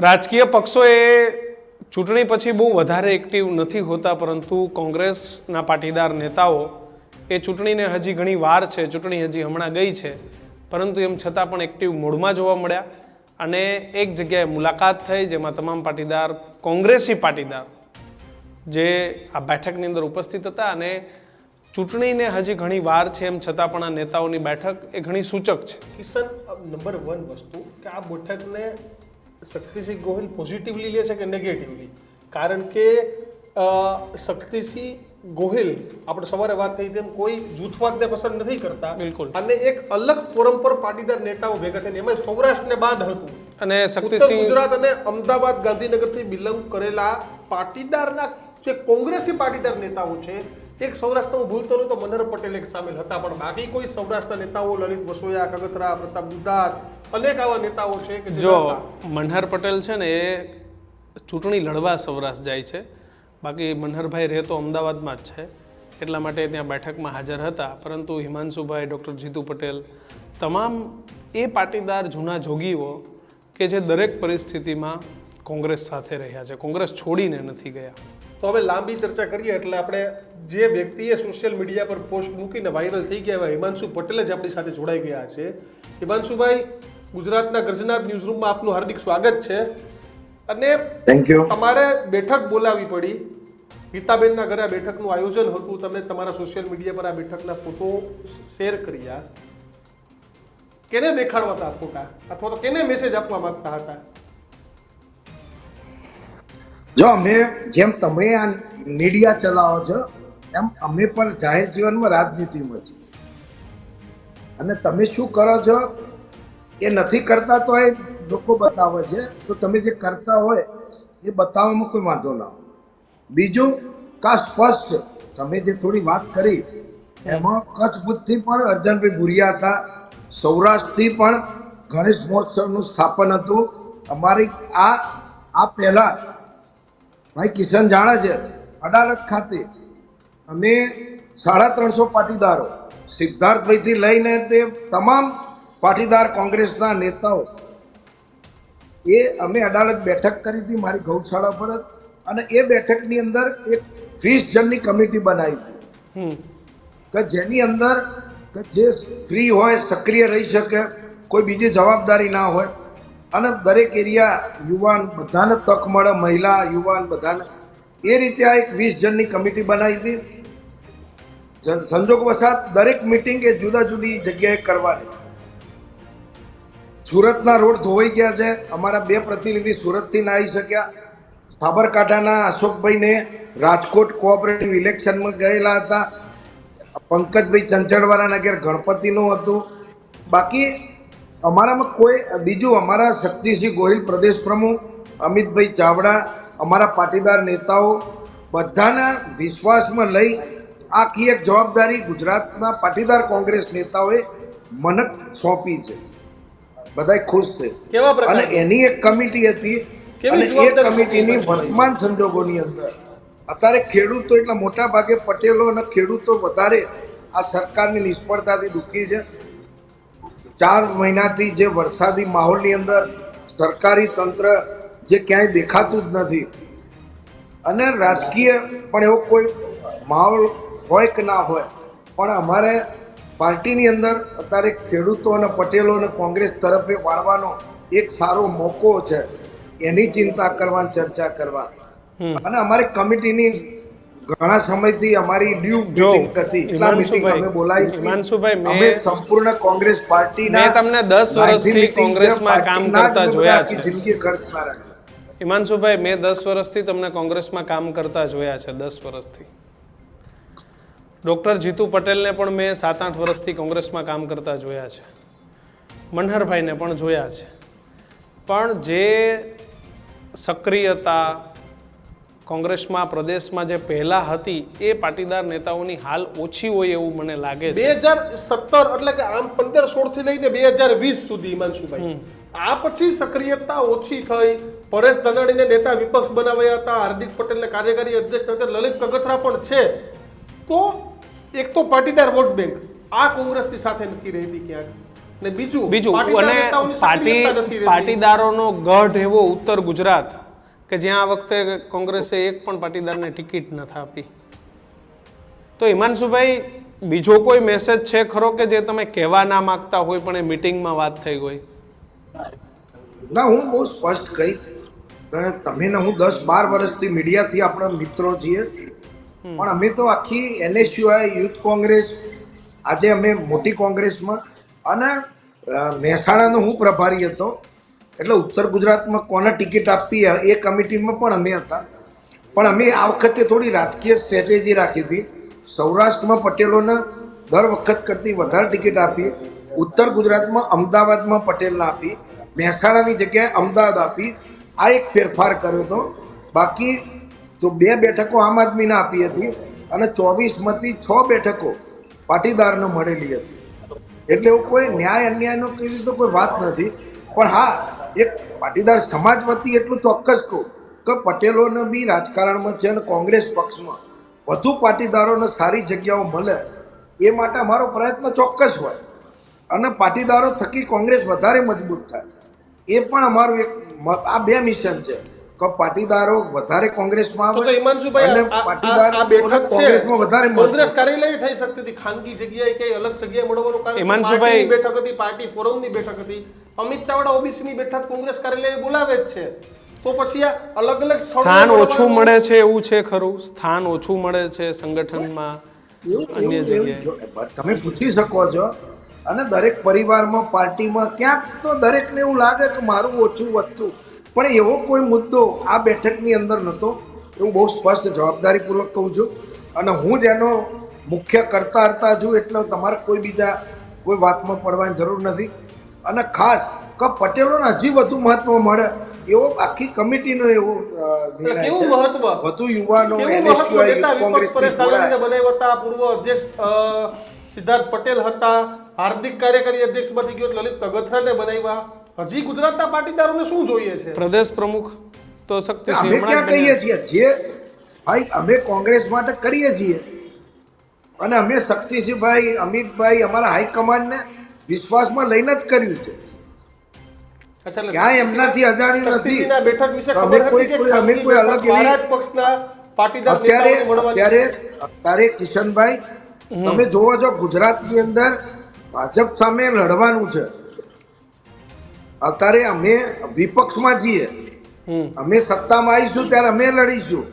રાજકીય પક્ષો એ ચૂંટણી પછી બહુ વધારે એક્ટિવ નથી હોતા, પરંતુ કોંગ્રેસના પાટીદાર નેતાઓ એ ચૂંટણીને હજી ઘણી વાર છે, ચૂંટણી હજી હમણાં ગઈ છે, પરંતુ એમ છતાં પણ એક્ટિવ મોડમાં જોવા મળ્યા અને એક જગ્યાએ મુલાકાત થઈ જેમાં તમામ પાટીદાર, કોંગ્રેસી પાટીદાર જે આ બેઠકની અંદર ઉપસ્થિત હતા અને ચૂંટણીને હજી ઘણી વાર છે એમ છતાં પણ આ નેતાઓની બેઠક એ ઘણી સૂચક છે. કિશન નંબર વન વસ્તુ, કે આ બેઠકને શક્તિસિંહ ગોહિલ પોઝિટિવલી લે છે કે નેગેટિવલી કારણ કે શક્તિસિંહ ગોહિલ આપણે સવારે વાત થઈ તેમ કોઈ જૂથવાદને પસંદ નથી કરતા. બિલકુલ. અને એક અલગ ફોરમ પર પાટીદાર નેતાઓ ભેગા થઈને એમાં સૌરાષ્ટ્રને બાદ હતું. અને શક્તિસિંહ ગુજરાત અને અમદાવાદ ગાંધીનગરથી બિલોંગ કરેલા પાટીદારના જે કોંગ્રેસી પાટીદાર નેતાઓ છે એક સૌરાષ્ટ્ર હું ભૂલતો નહોતો તો મનહર પટેલ એક સામેલ હતા. પણ બાકી કોઈ સૌરાષ્ટ્ર નેતાઓ લલિત વસોયા કગથરા પ્રતાપ ગુદાસ અનેક આવા નેતાઓ છે કે જે મનહર પટેલ છે ને એ ચૂંટણી લડવા સૌરાષ્ટ્ર જાય છે. બાકી મનહરભાઈ રહેતો અમદાવાદમાં જ છે. એટલા માટે ત્યાં બેઠકમાં હાજર હતા. પરંતુ હિમાંશુભાઈ ડૉક્ટર જીતુ પટેલ તમામ એ પાટીદાર જૂના જોગીઓ કે જે દરેક પરિસ્થિતિમાં કોંગ્રેસ સાથે રહ્યા છે. કોંગ્રેસ છોડીને નથી ગયા. તો હવે લાંબી ચર્ચા કરીએ એટલે આપણે જે વ્યક્તિએ સોશિયલ મીડિયા પર પોસ્ટ મૂકીને વાયરલ થઈ ગયા એવા હિમાંશુ પટેલ જ આપણી સાથે જોડાઈ ગયા છે. હિમાંશુભાઈ ગુજરાતના ગર્જનાથ ન્યૂઝરૂમમાં આપનું હાર્દિક સ્વાગત છે. અને થેન્ક યુ તમારે બેઠક બોલાવી પડી. ગીતાબેનના ઘરે આ બેઠકનું આયોજન હતું. તમે તમારા સોશિયલ મીડિયા પર આ બેઠકના ફોટો શેર કર્યા. કેને દેખાડવા હતા ફોટા અથવા તો કેને મેસેજ આપવા માંગતા હતા? જો અમે જેમ તમે આ મીડિયા ચલાવો છો એમ અમે પણ જાહેર જીવનમાં રાજનીતિમાં છીએ. અને તમે શું કરો છો? એ નથી કરતા તો એ લોકો બતાવે છે. તો તમે જે કરતા હોય, એ બતાવવામાં કોઈ વાંધો ના હોય બીજું કા સ્પષ્ટ તમે જે થોડી વાત કરી, એમાં કચ્છ પણ અર્જનભાઈ ભુરિયા હતા, સૌરાષ્ટ્રથી પણ ગણેશ મહોત્સવનું સ્થાપન હતું. અમારી આ આ પહેલાં, ભાઈ કિશન જાણે છે અડાલત ખાતે અમે સાડા ત્રણસો પાટીદારો સિદ્ધાર્થભાઈથી લઈને તે તમામ પાટીદાર કોંગ્રેસના નેતાઓ એ અમે અડાલત બેઠક કરી હતી મારી ગૌશાળા પર જ અને એ બેઠકની અંદર એક વીસ જણની કમિટી બનાવી હતી. કે જેની અંદર કે જે ફ્રી હોય સક્રિય રહી શકે કોઈ બીજી જવાબદારી ના હોય અને દરેક એરિયા યુવાન બધાને તક મળે મહિલા યુવાન બધાને. એ રીતે આ એક વીસ જણની કમિટી બનાવી હતી. સંજોગ વસાત દરેક મિટિંગ એ જુદા જુદી જગ્યાએ કરવાની. સુરતના રોડ ધોવાઈ ગયા છે. અમારા બે પ્રતિનિધિ સુરતથી ના આવી શક્યા. સાબરકાંઠાના અશોકભાઈને રાજકોટ કોઓપરેટિવ ઇલેક્શનમાં ગયેલા હતા. પંકજભાઈ ચંચળવાળાના ઘેર ગણપતિનું હતું. બાકી અમારામાં કોઈ, બીજું અમારા શક્તિસિંહ ગોહિલ પ્રદેશ પ્રમુખ, અમિતભાઈ ચાવડા, અમારા પાટીદાર નેતાઓ, બધાના વિશ્વાસમાં લઈ આખી એક જવાબદારી ગુજરાતના પાટીદાર કોંગ્રેસ નેતાઓએ મને સોંપી છે. બધાય ખુશ છે. કેવા અને એની એક કમિટી હતી અને એ કમિટીની વર્તમાન સંજોગોની અંદર. અત્યારે ખેડૂતો એટલે મોટા ભાગે પટેલો અને ખેડૂતો વધારે આ સરકારની નિષ્ફળતાથી દુઃખી છે. ચાર મહિનાથી જે વરસાદી માહોલની અંદર સરકારી તંત્ર જે ક્યાંય દેખાતું જ નથી. અને રાજકીય પણ એવો કોઈ માહોલ હોય કે ના હોય પણ અમારે પાર્ટીની અંદર અત્યારે ખેડૂતો અને પટેલો અને કોંગ્રેસ તરફે વાળવાનો એક સારો મોકો છે. એની ચિંતા કરવા ચર્ચા કરવા. અને અમારે કમિટીની ઘણા સમયથી અમારી ડ્યુ મીટિંગ હતી. એટલા મીટિંગ અમે બોલાવી હિમાંશુભાઈ, અમે સંપૂર્ણ કોંગ્રેસ પાર્ટીના મેં તમને 10 વર્ષથી કોંગ્રેસમાં કામ કરતા જોયા છે. જિંદગી ખર્ચના રાખ્યા. હિમાંશુભાઈ મેં દસ વર્ષથી તમને કોંગ્રેસમાં કામ કરતા જોયા છે દસ વર્ષથી. ડૉક્ટર જીતુ પટેલને પણ મેં સાત આઠ વર્ષથી કોંગ્રેસમાં કામ કરતા જોયા છે. મનહરભાઈને પણ જોયા છે. પણ જે સક્રિયતા કોંગ્રેસમાં પ્રદેશમાં જે પહેલાં હતી એ પાટીદાર નેતાઓની હાલ ઓછી હોય એવું મને લાગે બે હજાર સત્તર એટલે કે આમ પંદર સોળથી લઈને બે હજાર વીસ સુધી હિમાંશુભાઈ. આ પછી સક્રિયતા ઓછી થઈ. પરેશ ધનાણીને નેતા વિપક્ષ બનાવ્યા હતા. હાર્દિક પટેલને કાર્યકારી અધ્યક્ષ લલિત કગથરા પણ છે. તો એક તો પાટીદાર વોટ બેંક. આ કોંગ્રેસની સાથે નથી રહેતી ક્યાંક ને બીજું બીજું અને પાર્ટી. પાટીદારોનો ગઢ એવો ઉત્તર ગુજરાત કે જ્યાં આ વખતે કોંગ્રેસે એક પણ પાટીદારને ટિકિટ નથી આપી તો હિમાંશુભાઈ બીજો કોઈ મેસેજ છે ખરો કે જે તમે કહેવા ના માંગતા હોય પણ એ મિટિંગમાં વાત થઈ હોય ના હું બહુ સ્પષ્ટ કહીશ. તમે ને હું દસ બાર વર્ષથી મીડિયાથી આપણા મિત્રો છીએ. પણ અમે તો આખી એનએસયુઆઈ યુથ કોંગ્રેસ, આજે અમે મોટી કોંગ્રેસમાં અને મહેસાણાનો હું પ્રભારી હતો, એટલે ઉત્તર ગુજરાતમાં કોને ટિકિટ આપવી એ કમિટીમાં પણ અમે હતા. પણ અમે આ વખતે થોડી રાજકીય સ્ટ્રેટેજી રાખી હતી. સૌરાષ્ટ્રમાં પટેલોને દર વખત કરતી વધારે ટિકિટ આપી, ઉત્તર ગુજરાતમાં અમદાવાદમાં પટેલને આપી, મહેસાણાની જગ્યાએ અમદાવાદ આપી, આ એક ફેરફાર કર્યો હતો. બાકી જો બે બેઠકો આમ આદમીને આપી હતી અને ચોવીસમાંથી છ બેઠકો પાટીદારને મળેલી હતી. એટલે એવું કોઈ ન્યાય અન્યાયનો કેવી તો કોઈ વાત નથી. પણ હા, એક પાટીદાર સમાજ વતી એટલું ચોક્કસ કહું કે પટેલોને બી રાજકારણમાં છે અને કોંગ્રેસ પક્ષમાં વધુ પાટીદારોને સારી જગ્યાઓ મળે એ માટે અમારો પ્રયત્ન ચોક્કસ હોય. અને પાટીદારો થકી કોંગ્રેસ વધારે મજબૂત થાય. એ પણ અમારું એક આ બે મિશન છે. પાટીદારો વધારે કોંગ્રેસમાં તો તો હિમાંશુભાઈ આ- આ- પાટીદાર આ બેઠક છે. કોંગ્રેસમાં વધારે મહત્વ. કોંગ્રેસ કાર્યાલય થઈ શકતી હતી. ખાનગી જગ્યાએ કે અલગ જગ્યાએ મળવાનું કારણ હિમાંશુભાઈ- બેઠક હતી પાર્ટી ફોરમની બેઠક હતી. અમિત ચાવડા ઓબીસીની બેઠક કોંગ્રેસ કાર્યાલય બોલાવે જ છે. તો પછી આ અલગ અલગ સ્થાન ઓછું મળે છે એવું છે ખરું? સ્થાન ઓછું મળે છે સંગઠનમાં અન્ય જગ્યાએ. તમે પૂછી શકો છો. અને દરેક પરિવારમાં પાર્ટીમાં ક્યાંક તો દરેકને એવું લાગે કે મારું ઓછું વધતું. પણ એવો કોઈ મુદ્દો આ બેઠકની અંદર નહોતો. એવું બહુ સ્પષ્ટ જવાબદારીપૂર્વક કહું છું અને હું જ એનો મુખ્ય કરતા હરતા છું એટલે તમારે કોઈ બીજા કોઈ વાતમાં પડવાની જરૂર નથી. અને ખાસ કે પટેલોને હજી વધુ મહત્વ મળે એવો આખી કમિટીનો એવો કેવું મહત્વ? વધુ યુવાનો બનાવ્યા હતા પૂર્વ અધ્યક્ષ સિદ્ધાર્થ પટેલ હતા હાર્દિક કાર્યકારી અધ્યક્ષ બની ગયો લલિત તગથરાને બનાવ્યા. હજી ગુજરાતના પાટીદારોને શું જોઈએ છે? પ્રદેશ પ્રમુખ તો શક્તિસિંહ અમે ક્યાં કહીએ છીએ? જે ભાઈ અમે કોંગ્રેસ માટે કરીએ છીએ. અને અમે શક્તિસિંહભાઈ અમિતભાઈ અમારા હાઈકમાન્ડને વિશ્વાસમાં લઈને જ કર્યું છે. ક્યાંય એમનાથી અજાણ્યું નથી. બેઠક વિશે અમે કોઈ- હતી કે કોઈ- અમે કોઈ અલગ બેઠક એવી- મારા જ પક્ષના પાટીદાર અત્યારે અત્યારે અત્યારે કિશનભાઈ તમે જોવો છો ગુજરાતની અંદર ભાજપ સામે લડવાનું છે. અત્યારે અમે વિપક્ષમાં છીએ. અમે સત્તામાં આવીશું ત્યારે અમે લડીશું.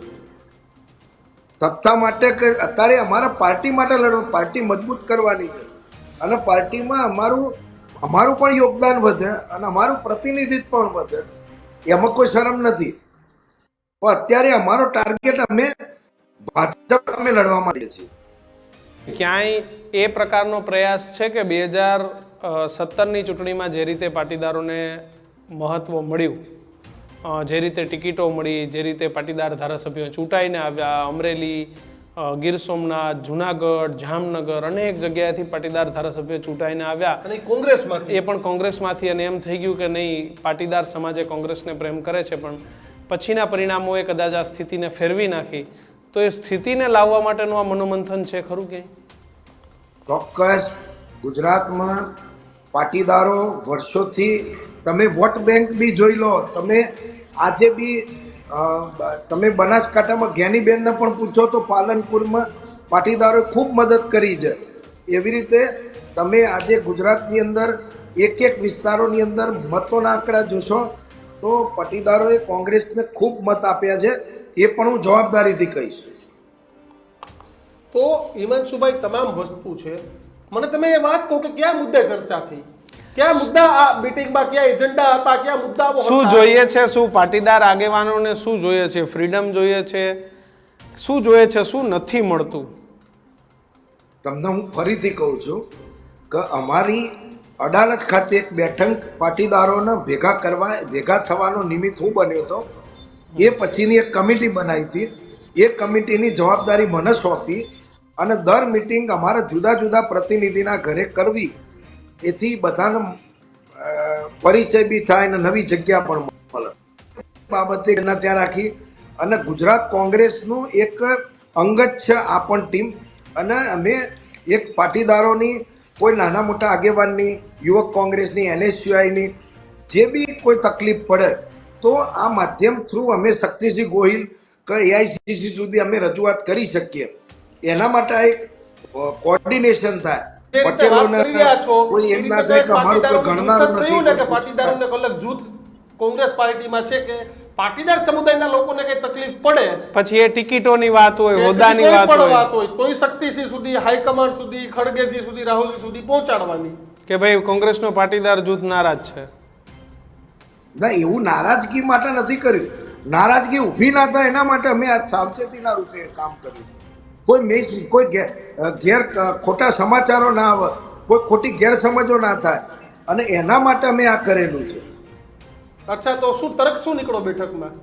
સત્તા માટે અત્યારે અમારા પાર્ટી માટે લડવું પાર્ટી મજબૂત કરવાની છે. અને પાર્ટીમાં અમારું અમારું પણ યોગદાન વધે અને અમારું પ્રતિનિધિત્વ પણ વધે. એમાં કોઈ શરમ નથી. પણ અત્યારે અમારો ટાર્ગેટ અમે ભાજપ અમે લડવા માંડીએ છીએ. ક્યાંય એ પ્રકારનો પ્રયાસ છે કે બે હજાર સત્તરની ચૂંટણીમાં જે રીતે પાટીદારોને મહત્ત્વ મળ્યું જે રીતે ટિકિટો મળી જે રીતે પાટીદાર ધારાસભ્યો ચૂંટાઈને આવ્યા અમરેલી ગીર સોમનાથ જુનાગઢ જામનગર અનેક જગ્યાએથી પાટીદાર ધારાસભ્યો ચૂંટાઈને આવ્યા. અને કોંગ્રેસમાં એ પણ કોંગ્રેસમાંથી અને એમ થઈ ગયું કે નહીં પાટીદાર સમાજે કોંગ્રેસને પ્રેમ કરે છે પણ પછીના પરિણામોએ કદાચ આ સ્થિતિને ફેરવી નાખી. તો એ સ્થિતિને લાવવા માટેનું આ મનોમંથન છે ખરું કે? ચોક્કસ. ગુજરાતમાં પાટીદારો વર્ષોથી, તમે વોટ બેંક બી જોઈ લો, તમે આજે બી તમે બનાસકાંઠામાં જ્ઞાનીબેનને પણ પૂછો તો પાલનપુરમાં પાટીદારોએ ખૂબ મદદ કરી છે. એવી રીતે તમે આજે ગુજરાતની અંદર એક એક વિસ્તારોની અંદર મતોના આંકડા જોશો તો પાટીદારોએ કોંગ્રેસને ખૂબ મત આપ્યા છે, એ પણ હું જવાબદારીથી કહીશ. તો હિમાંશુભાઈ, તમામ વસ્તુ છે. મને તમે એ વાત કહો કે કયા મુદ્દે ચર્ચા થઈ? કયા મુદ્દા આ મીટિંગમાં કયા એજન્ડા હતા? કયા મુદ્દા શું જોઈએ છે? શું પાટીદાર આગેવાનોને શું જોઈએ છે? ફ્રીડમ જોઈએ છે? શું જોઈએ છે? શું નથી મળતું? તમને હું ફરીથી કહું છું કે અમારી અડાલત ખાતે એક બેઠક પાટીદારોને ભેગા કરવા ભેગા થવાનો નિમિત્ત હું બન્યો હતો. એ પછીની એક કમિટી બનાવી હતી. એ કમિટીની જવાબદારી મને સોંપી. અને દર મિટિંગ અમારા જુદા જુદા પ્રતિનિધિના ઘરે કરવી, એથી બધાને પરિચય બી થાય અને નવી જગ્યા પણ મળે. બાબતે એના ત્યાં રાખી અને ગુજરાત કોંગ્રેસનું એક અંગત છે આ પણ ટીમ. અને અમે એક પાટીદારોની, કોઈ નાના મોટા આગેવાનની, યુવક કોંગ્રેસની, એનએસયુઆઈની, જે બી કોઈ તકલીફ પડે, તો આ માધ્યમ થ્રુ અમે શક્તિસિંહ ગોહિલ કે એઆઈસીસી સુધી અમે રજૂઆત કરી શકીએ. એના માટે આ એક કોર્ડિનેશન થાય. કોઈ એમ ના કે અમારું કોઈ ગણનારું નથી પાટીદારોને અલગ જૂથ કોંગ્રેસ પાર્ટીમાં છે કે પાટીદાર સમુદાયના લોકોને કઈ તકલીફ પડે? પછી એ ટિકિટોની વાત હોય હોદ્દાની કોઈ વાત પણ હોય. વાત હોય તોય શક્તિસિંહ સુધી હાઈકમાન્ડ સુધી ખડગેજી સુધી રાહુલજી સુધી પહોંચાડવાની. કે ભાઈ કોંગ્રેસનો પાટીદાર જૂથ નારાજ છે. ના એવું નારાજગી માટે નથી કર્યું. નારાજગી ઊભી ના થાય એના માટે અમે આ સાવચેતીના રૂપે કામ કર્યું. કોઈ મિસ કોઈ ગેર ખોટા સમાચારો ના આવે કોઈ ખોટી ગેરસમજો ના થાય. અને એના માટે અમે આ કરેલું છે. અચ્છા તો શું તર્ક શું નીકળો બેઠકમાં?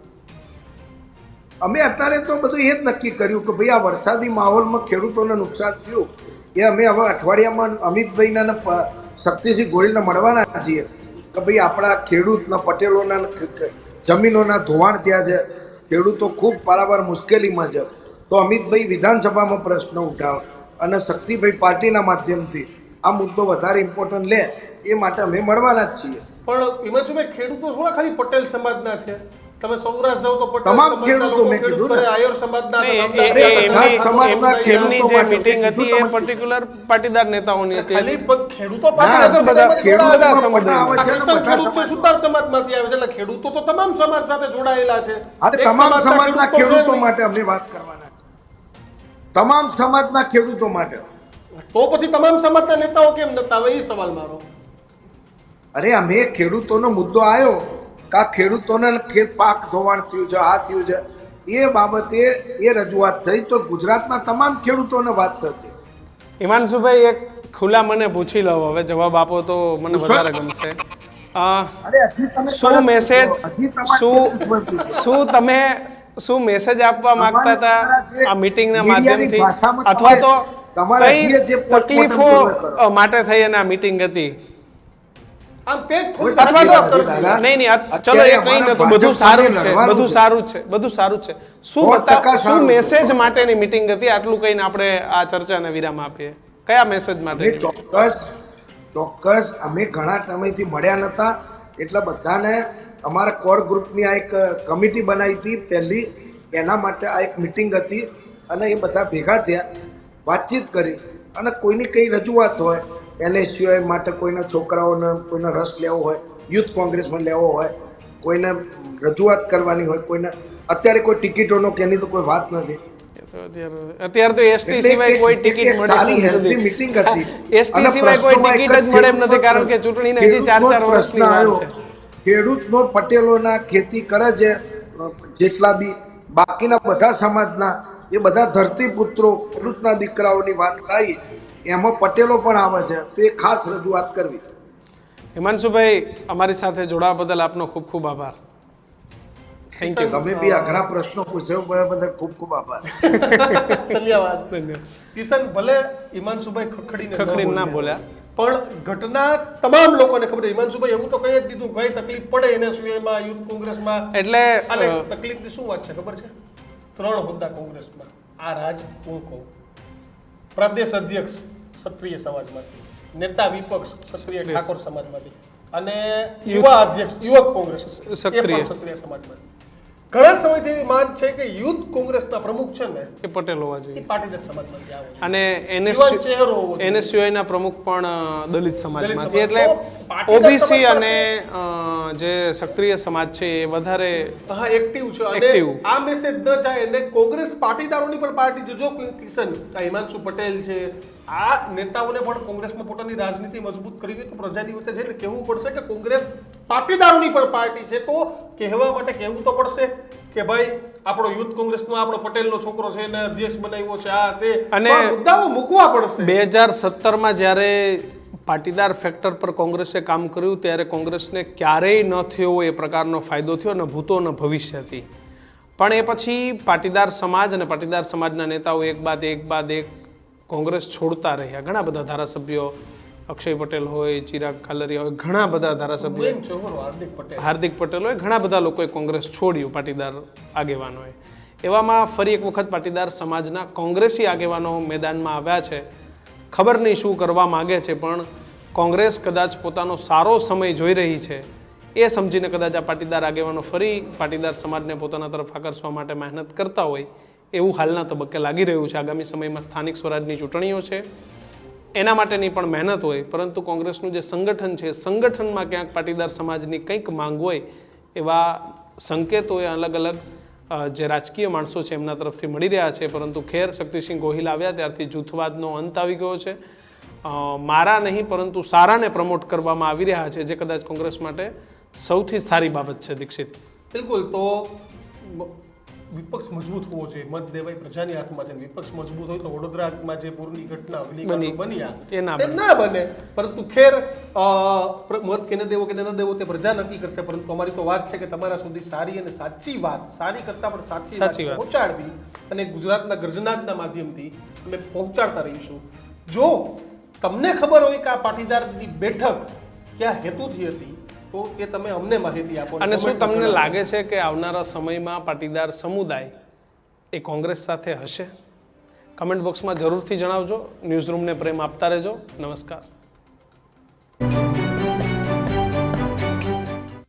અમે અત્યારે તો બધું એ જ નક્કી કર્યું કે ભાઈ આ વરસાદી માહોલમાં ખેડૂતોને નુકસાન થયું. એ અમે હવે અઠવાડિયામાં અમિતભાઈના શક્તિસિંહ ગોહિલને મળવાના છીએ કે ભાઈ આપણા ખેડૂતના પટેલોના જમીનોના ધોવાણ થયા છે. ખેડૂતો ખૂબ પારાવાર મુશ્કેલીમાં છે. તો અમિતભાઈ વિધાનસભામાં પ્રશ્ન ઉઠાવે અને શક્તિભાઈ પાર્ટીના માધ્યમથી આ મુદ્દો વધારે ઇમ્પોર્ટન્ટ લે એ માટે અમે મળવાના જ છીએ. પણ હિમાંશુભાઈ ખેડૂતો થોડા ખાલી પટેલ સમાજના છે. તમે સૌરાષ્ટ્ર જાઓ તો પટેલ તમામ ખેડૂતો મેં કીધું આયર સમાજના સમાજના એમની- જે હતી એ પર્ટિક્યુલર પાટીદાર નેતાઓની હતી. ખાલી ખેડૂતો પાટીદાર તો બધા ખેડૂત. સુતાર સમાજમાંથી આવે છે. એટલે ખેડૂતો તમામ સમાજ સાથે જોડાયેલા છે. તમામ સમાજના ખેડૂતો માટે અમે વાત કરવાના છે તમામ સમાજના ખેડૂતો માટે. તો પછી તમામ સમાજના નેતાઓ કેમ નતા? આવે એ સવાલ મારો. અરે અમે ખેડૂતોનો મુદ્દો આવ્યો કે આ ખેડૂતોને ખેત પાક ધોવાણ થયું છે આ થયું છે. એ બાબતે એ રજૂઆત થઈ તો ગુજરાતના તમામ ખેડૂતોને વાત થશે. હિમાંશુભાઈ એક ખુલ્લા મને પૂછી લઉં. હવે જવાબ આપો તો મને વધારે ગમશે. અ, અરે તમે શું મેસેજ શું શું તમે શું મેસેજ આપવા માંગતા હતા? આ મીટિંગના માધ્યમથી? અથવા તો કઈ તકલીફો માટે થઈ અને આ મીટિંગ હતી? અથવા તો દાદા. દાદા. નહીં નહીં ચલો એ કઈ નતું બધું સારું છે બધું સારું છે બધું સારું છે. શું બતા શું મેસેજ માટેની મીટિંગ હતી? આટલું કહીને આપણે આ ચર્ચાને વિરામ આપીએ. કયા મેસેજ માટે ચોક્કસ ચોક્કસ અમે ઘણા સમયથી મળ્યા નતા એટલે બધાને અમારા કોર ગ્રુપની આ એક કમિટી બનાવી હતી પહેલી. એના માટે આ એક મિટિંગ હતી અને એ બધા ભેગા થયા વાતચીત કરી. અને કોઈની કંઈ રજૂઆત હોય એનએસયુઆઈ માટે કોઈના છોકરાઓને કોઈને રસ લેવો હોય યુથ કોંગ્રેસમાં લેવો હોય કોઈને રજૂઆત કરવાની હોય કોઈને અત્યારે કોઈ ટિકિટોનો કેની તો કોઈ વાત નથી. અત્યારે તો એસટી સિવાય કોઈ ટિકિટ મળે meeting હતી. એસટી સિવાય કોઈ ટિકિટ જ મળે એમ નથી કારણ કે ચૂંટણીને હજી ચાર ચાર વર્ષની વાર છે. ખેડૂતનો પટેલોના ખેતી કરે છે જેટલા બી બાકીના બધા સમાજના એ બધા ધરતીપુત્રો ખેડૂતના દીકરાઓની વાત થાય એમાં પટેલો પણ આવે છે. તો એ ખાસ રજૂઆત કરવી. હિમાંશુભાઈ અમારી સાથે જોડાવા બદલ આપનો ખૂબ ખૂબ આભાર. થેન્ક યુ તમે બી અઘરા પ્રશ્નો પૂછ્યો બદલ ખૂબ ખૂબ આભાર. ધન્યવાદ. કિશન ભલે હિમાંશુભાઈ ખખડી ખખડી ના બોલ્યા. પણ ઘટના તમામ લોકોને ખબર હિમાંશુભાઈ એવું તો કહી જ દીધું. કઈ તકલીફ પડે એને સુએમાં યુથ કોંગ્રેસમાં? એટલે અને તકલીફની શું વાત છે ખબર છે? ત્રણ હોદ્દા કોંગ્રેસમાં. આ રાજ હું કહું. પ્રદેશ અધ્યક્ષ ક્ષત્રિય સમાજમાંથી નેતા વિપક્ષ ક્ષત્રિય ઠાકોર સમાજમાંથી અને યુવા અધ્યક્ષ યુવક કોંગ્રેસ. ક્ષત્રિય સમાજમાંથી. ઘણા સમયથી એવી માન છે કે યુથ કોંગ્રેસના પ્રમુખ છે ને એ પટેલ હોવા જોઈએ. પાટીદાર સમાજમાંથી આવે અને યુવાન ચહેરો એનએસયુઆઈ ના પ્રમુખ પણ દલિત સમાજમાંથી. સમાજ. એટલે ઓબીસી અને જે સક્રિય સમાજ છે એ વધારે હા એક્ટિવ છે. અને આ મેસેજ ન જાય અને કોંગ્રેસ પાટીદારોની પણ પાર્ટી જો કિશન હિમાંશુ પટેલ છે આ નેતાઓને પણ કોંગ્રેસમાં પોતાની રાજનીતિ મજબૂત કરવી હોય તો પ્રજાની વચ્ચે જઈને કહેવું પડશે કે કોંગ્રેસ પાટીદારોની પણ પાર્ટી છે તો કહેવા માટે કહેવું તો પડશે કે ભાઈ આપણો યુથ કોંગ્રેસનો આપણો પટેલનો છોકરો છે એને અધ્યક્ષ બનાવ્યો છે આ તે. અને મુદ્દાઓ મૂકવા પડશે. બે હજાર સત્તરમાં જ્યારે પાટીદાર ફેક્ટર પર કોંગ્રેસે કામ કર્યું ત્યારે કોંગ્રેસને ક્યારેય ન થયો એ પ્રકારનો ફાયદો થયો ન ભૂતો ન ભવિષ્યથી પણ એ પછી પાટીદાર સમાજ અને પાટીદાર સમાજના નેતાઓ એક બાદ એક બાદ એક કોંગ્રેસ છોડતા રહ્યા. ઘણા બધા ધારાસભ્યો અક્ષય પટેલ હોય ચિરાગ કાલરિયા હોય ઘણા બધા ધારાસભ્યો હાર્દિક પટેલ. હાર્દિક પટેલ હોય ઘણા બધા લોકોએ કોંગ્રેસ છોડ્યું પાટીદાર આગેવાનોએ એવામાં ફરી એક વખત પાટીદાર સમાજના કોંગ્રેસી આગેવાનો મેદાનમાં આવ્યા છે. ખબર નહીં શું કરવા માગે છે પણ કોંગ્રેસ કદાચ પોતાનો સારો સમય જોઈ રહી છે. એ સમજીને કદાચ આ પાટીદાર આગેવાનો ફરી પાટીદાર સમાજને પોતાના તરફ આકર્ષવા માટે મહેનત કરતા હોય એવું હાલના તબક્કે લાગી રહ્યું છે. આગામી સમયમાં સ્થાનિક સ્વરાજની ચૂંટણીઓ છે. એના માટેની પણ મહેનત હોય, પરંતુ કોંગ્રેસનું જે સંગઠન છે, સંગઠનમાં ક્યાંક પાટીદાર સમાજની કંઈક માંગ હોય, એવા સંકેતો એ અલગ અલગ જે રાજકીય માણસો છે એમના તરફથી મળી રહ્યા છે. પરંતુ ખેર શક્તિસિંહ ગોહિલ આવ્યા ત્યારથી જૂથવાદનો અંત આવી ગયો છે. મારા નહીં, પરંતુ સારાને પ્રમોટ કરવામાં આવી રહ્યા છે, જે કદાચ કોંગ્રેસ માટે સૌથી સારી બાબત છે, દીક્ષિત. બિલકુલ. તો વિપક્ષ મજબૂત હોવો જોઈએ. મત દેવાય પ્રજાની હાથમાં છે વિપક્ષ મજબૂત હોય તો વડોદરામાં જે પૂરની ઘટના બની. તે ના બને. પરંતુ ખેર મત કેને દેવો કે ન દેવો તે પ્રજા નક્કી કરશે. પરંતુ અમારી તો વાત છે કે તમારા સુધી સારી અને સાચી વાત સારી કરતા પણ સાચી સાચી વાત. પહોંચાડવી અને ગુજરાતના ગર્જનાદના માધ્યમથી અમે પહોંચાડતા રહીશું. જો તમને ખબર હોય કે આ પાટીદારની બેઠક ક્યાં હેતુથી હતી તો એ તમે અમને માહિતી આપો અને શું તમને લાગે છે કે આવનારા સમયમાં પાટીદાર સમુદાય એ કોંગ્રેસ સાથે હશે? કમેન્ટ બોક્સમાં જરૂરથી જણાવજો. ન્યૂઝરૂમને પ્રેમ આપતા રહેજો. નમસ્કાર.